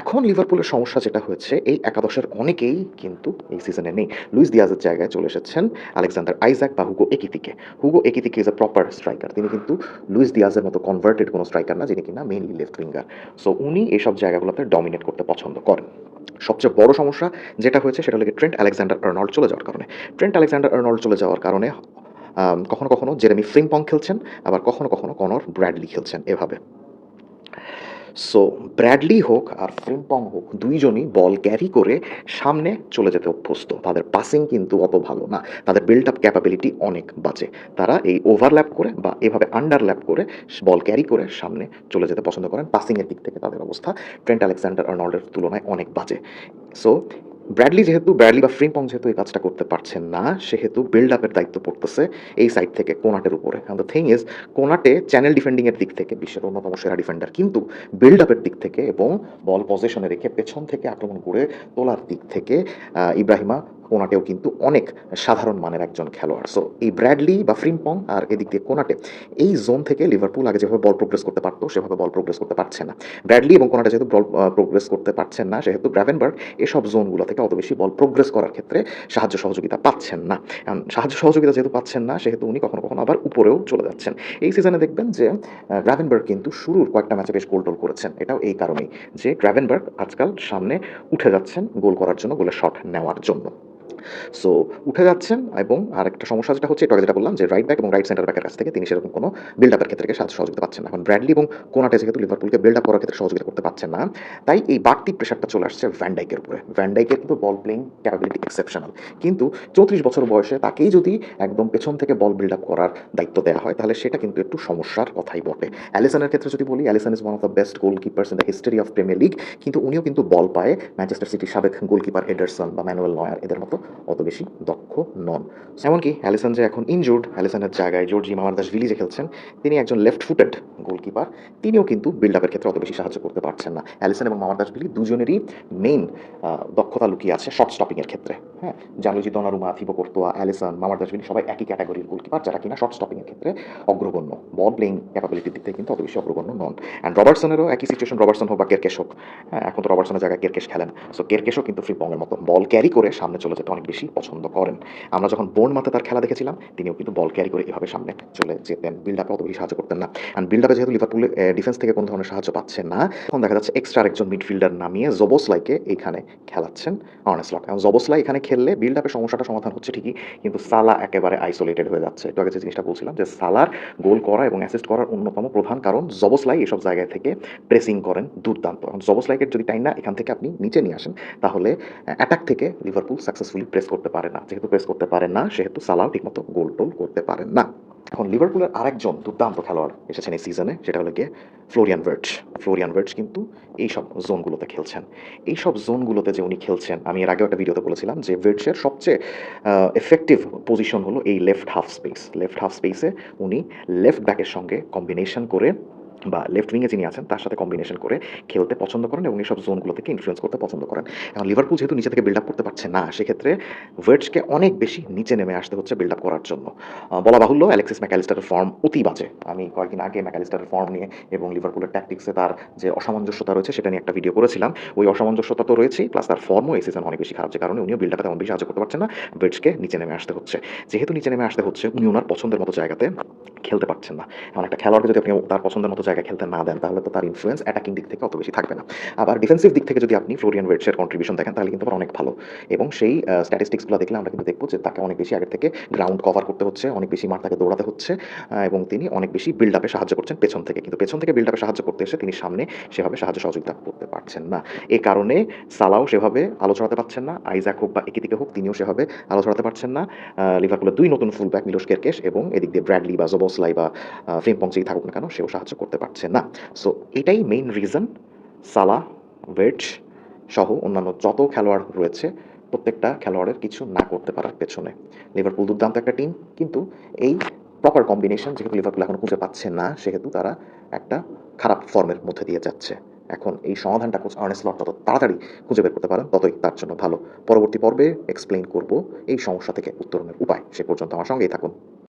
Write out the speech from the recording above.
এখন লিভারপুলের সমস্যা যেটা হয়েছে, এই একাদশের অনেকেই কিন্তু এই সিজনে নেই। লুইস দিয়াজের জায়গায় চলে এসেছেন আলেকজান্ডার আইজ্যাক বা Hugo Ekitike Hugo Ekitike is a proper striker তিনি কিন্তু লুইস দিয়াজের মতো কনভার্টেড কোনো স্ট্রাইকার না, যিনি কিনা মেইনলি লেফট উইঙ্গার সো উনি এইসব জায়গাগুলোতে ডমিনেট করতে পছন্দ করেন। সবচেয়ে বড় সমস্যা যেটা হয়েছে, সেটা হলো ট্রেন্ট আলেকজান্ডার আর্নল্ড চলে যাওয়ার কারণে। ট্রেন্ট আলেকজান্ডার আর্নল্ড চলে যাওয়ার কারণে কখনো কখনো জেরেমি ফ্রিম্পং খেলছেন, আবার কখনো কখনো কনর ব্র্যাডলি খেলছেন এভাবে। সো ব্র্যাডলি হোক আর ফ্রিম্পং হোক, দুইজনই বল ক্যারি করে সামনে চলে যেতে অভ্যস্ত। তাদের পাসিং কিন্তু অত ভালো না। তাদের বিল্ড আপ ক্যাপাবিলিটি অনেক বাজে। তারা এই ওভারল্যাপ করে বা এভাবে আন্ডারল্যাপ করে বল ক্যারি করে সামনে চলে যেতে পছন্দ করেন। পাসিংয়ের দিক থেকে তাদের অবস্থা ট্রেন্ট আলেকজান্ডার আর্নল্ডের তুলনায় অনেক বাজে। সো ব্র্যাডলি যেহেতু, ব্র্যাডলি বা ফ্রিম্পং যেহেতু এই কাজটা করতে পারছেন না, সেহেতু বিল্ড আপের দায়িত্ব পড়তেছে এই সাইড থেকে কোনাটের উপরে। The thing is Konate channel ডিফেন্ডিংয়ের দিক থেকে, বিশ্বের অন্যতম সেরা ডিফেন্ডার কিন্তু বিল্ড আপের দিক থেকে এবং বল পজিশনে রেখে পেছন থেকে আক্রমণ করে তোলার দিক থেকে ইব্রাহিমা কোনাটেও কিন্তু অনেক সাধারণ মানের একজন খেলোয়াড়। সো এই ব্র্যাডলি বা ফ্রিম্পং আর এদিক দিয়ে কোনাটে, এই জোন থেকে লিভারপুল আগে যেভাবে বল প্রোগ্রেস করতে পারতো, সেভাবে বল প্রোগ্রেস করতে পারছে না। ব্র্যাডলি এবং কোনাটে যেহেতু বল প্রোগ্রেস করতে পারছেন না, সেহেতু গ্র্যাভেনবার্গ এসব জোনগুলো থেকে অত বেশি বল প্রোগ্রেস করার ক্ষেত্রে সাহায্য সহযোগিতা পাচ্ছেন না। সাহায্য সহযোগিতা যেহেতু পাচ্ছেন না, সেহেতু উনি কখনো কখনো আবার উপরেও চলে যাচ্ছেন। এই সিজনে দেখবেন যে গ্র্যাভেনবার্গ কিন্তু শুরুর কয়েকটা ম্যাচে বেশ গোল টোল করেছেন। এটাও এই কারণেই যে গ্র্যাভেনবার্গ আজকাল সামনে উঠে যাচ্ছেন গোল করার জন্য গোলের শট নেওয়ার জন্য। সো উঠে যাচ্ছেন এবং আরেকটা সমস্যা যেটা হচ্ছে এটা যেটা বললাম যে রাইট ব্যাক এবং রাইট সেন্টার ব্যাকের কাছ থেকে তিনি সেরকম কোনো বিল্ড আপের ক্ষেত্রে সাহায্য সহযোগিতা পাচ্ছেন না। এখন ব্র্যাডলি এবং কোনাটে যেহেতু লিভারপুলকে বিল্ড আপ করার ক্ষেত্রে সহযোগিতা করতে পারছেন না, তাই এই বাড়তি প্রেশারটা চলে আসছে ভ্যান্ডাইকের উপরে। ভ্যান্ডাইকের কিন্তু বল প্লেইং ক্যাপাবিলিটি এক্সেপশনাল কিন্তু চৌত্রিশ বছর বয়সে তাকেই যদি একদম পেছন থেকে বল বিল্ড আপ করার দায়িত্ব দেওয়া হয়, তাহলে সেটা কিন্তু একটু সমস্যার কথাই বটে। অ্যালিসনের ক্ষেত্রে যদি বলি Alisson is one of the best goalkeepers in the history of Premier League কিন্তু উনিও কিন্তু বল পায়। ম্যানচেস্টার সিটির সাবেক গোলকিপার এডারসন বা ম্যানুয়েল নয়ার এদের মতো। অত বেশি দক্ষ নন। এমনকি অ্যালিসন যে এখন ইনজুর্ড অ্যালিসনের জায়গায় জর্জি মামারদাস ভিলিজে খেলছেন। তিনি একজন লেফট ফুটেড গোলকিপার তিনিও কিন্তু বিল্ড আপের ক্ষেত্রে অত বেশি সাহায্য করতে পারছেন না। অ্যালিসন এবং মামারদাস ভিলি দুজনেরই মেইন দক্ষতা লুকিয়ে আছে শর্ট স্টপিংয়ের ক্ষেত্রে। হ্যাঁ Gianluigi Donnarumma Thibaut Courtois, Alisson, মামার ভিলি সবাই একই ক্যাটাগরির গোলকিপার যারা কিনা শর্ট স্টপিংয়ের ক্ষেত্রে অগ্রগণ্য। বল প্লেইং ক্যাপাবিলিটির দিক থেকে কিন্তু অত বেশি অগ্রগণ্য নন। অ্যান্ড রবার্টসনেরও একই সিচুয়েশন রবার্টসন হোক বা কেরকেশ হোক হ্যাঁ এখন তো রবার্টসনের জায়গায় কেরকেশ খেলেন। সো কেরকেশও কিন্তু ফ্রি বঙ্গের মতো বল ক্যারি করে সামনে চলে যেতে অনেক বেশি পছন্দ করেন। আমরা যখন বোর্ন মাথে তার খেলা দেখেছিলাম, তিনিও কিন্তু বল ক্যারি করে এভাবে সামনে চলে যেতেন। বিল্ড আপে অত বেশি সাহায্য করতেন না। অ্যান্ড বিল্ড আপে যেহেতু লিভারপুল ডিফেন্স থেকে কোনো ধরনের সাহায্য পাচ্ছেন না তখন দেখা যাচ্ছে এক্সট্রা একজন মিডফিল্ডার নামিয়ে জোবোসলাইকে এইখানে খেলাচ্ছেন অনেস্লক এবং জোবোসলাই এখানে খেললে বিল্ড আপের সমস্যাটা সমাধান হচ্ছে ঠিকই, কিন্তু সালা একেবারে আইসোলেটেড হয়ে যাচ্ছে। একটু আগে যে জিনিসটা বলছিলাম যে সালার গোল করা এবং অ্যাসিস্ট করার অন্যতম প্রধান কারণ জবসলাই এসব জায়গায় থেকে প্রেসিং করেন দুর্দান্ত। এখন জবসলাইকের যদি টাইম না এখান থেকে আপনি নিচে নিয়ে আসেন, তাহলে অ্যাটাক থেকে লিভারপুল সাকসেসফুলি প্রেস করতে পারে না। যেহেতু প্রেস করতে পারে না, সেহেতু সালাও ঠিকমতো গোল টোল করতে পারেন না। এখন লিভারপুলের আরেকজন দুর্দান্ত খেলোয়াড় এসেছেন এই সিজনে সেটা হলো গিয়ে ফ্লোরিয়ান ভার্চ ফ্লোরিয়ান ভার্চ কিন্তু এইসব জোনগুলোতে খেলছেন। এইসব জোনগুলোতে যে উনি খেলছেন, আমি এর আগেও একটা ভিডিওতে বলেছিলাম যে ভার্চের সবচেয়ে এফেক্টিভ পজিশন হলো এই left half space left half স্পেসে উনি লেফট ব্যাকের সঙ্গে কম্বিনেশন করে বা লেফট উইংয়ে যিনি আছেন, তার সাথে কম্বিনেশন করে খেলতে পছন্দ করেন এবং এইসব জোনগুলো থেকে ইনফ্লুয়েন্স করতে পছন্দ করেন। এখন লিভারপুল যেহেতু নিচে থেকে বিল্ড আপ করতে পারছে না, সেক্ষেত্রে ভার্টসকে অনেক বেশি নিচে নেমে আসতে হচ্ছে বিল্ড আপ করার জন্য। বলা বাহুল্য অ্যালেক্সিস ম্যাকালিস্টারের ফর্ম অতি বাজে। আমি কয়েকদিন আগে ম্যাকালিস্টারের ফর্ম নিয়ে এবং লিভারপুলের ট্যাকটিক্সে তার যে অসামঞ্জস্যতা রয়েছে, সেটা নিয়ে একটা ভিডিও করেছিলাম। ওই অসামঞ্জস্যতা তো রয়েছেই প্লাস তার ফর্মও এই সিজন অনেক বেশি খারাপ যে কারণে উনিও বিল্ড আপে তেমন বেশি সাহায্য করতে পারছেন না। ভার্টসকে নিচে নেমে আসতে হচ্ছে। যেহেতু নিচে নেমে আসতে হচ্ছে উনি ওনার পছন্দের মতো জায়গাতে খেলতে পারছেন না। এমন একটা খেলোয়াড়কে যদি আপনি তার পছন্দের মতো জায়গায় খেলতে না দেন, তাহলে তো তার ইনফ্লুয়েন্স অ্যাটাকিং দিক থেকে অত বেশি থাকবে না। আবার ডিফেন্সিভ দিক থেকে যদি আপনি ফ্লোরিয়ান ওয়েটসের কন্ট্রিবিউশন দেখেন, তাহলে কিন্তু অনেক ভালো। এবং সেই স্ট্যাটিস্টিক্সগুলো দেখলে আমরা কিন্তু দেখব যে তাকে অনেক বেশি আগের থেকে গ্রাউন্ড কভার করতে হচ্ছে, অনেক বেশি মার তাকে দৌড়াতে হচ্ছে এবং তিনি অনেক বেশি বিল্ড আপে সাহায্য করছেন পেছন থেকে। কিন্তু পেছন থেকে বিল্ড আপে সাহায্য করতে এসে তিনি সামনে সেভাবে সাহায্য সহযোগিতা করতে পারছেন না। এ কারণে সালাও সেভাবে আলো ছড়াতে পারছেন না, আইজাক হোক বা একিদিকে হোক, তিনিও সেভাবে আলো ছড়াতে পারছেন না। লিভারপুলের দুই নতুন ফুল ব্যাক মিলোস কেরকেশ এবং এদিক দিয়ে ব্র্যাডলি বা জোবসলাই বা ফ্রেম পংচেই থাকুক না কেন, সেও সাহায্য করতে পারছে না। সো এটাই মেইন রিজন সালা ওয়েট সহ অন্যান্য যত খেলোয়াড় রয়েছে, প্রত্যেকটা খেলোয়াড়ের কিছু না করতে পারার পেছনে। লিভারপুল দুর্দান্ত একটা টিম কিন্তু এই প্রপার কম্বিনেশন যেহেতু লিভারপুল এখন খুঁজে পাচ্ছে না, সেহেতু তারা একটা খারাপ ফর্মের মধ্যে দিয়ে যাচ্ছে। এখন এই সমাধানটা কোচ আর্নেস লট তত তাড়াতাড়ি খুঁজে বের করতে পারেন, ততই তার জন্য ভালো। পরবর্তী পর্বে এক্সপ্লেইন করব এই সমস্যা থেকে উত্তরণের উপায়। সে পর্যন্ত আমার সঙ্গেই থাকুন।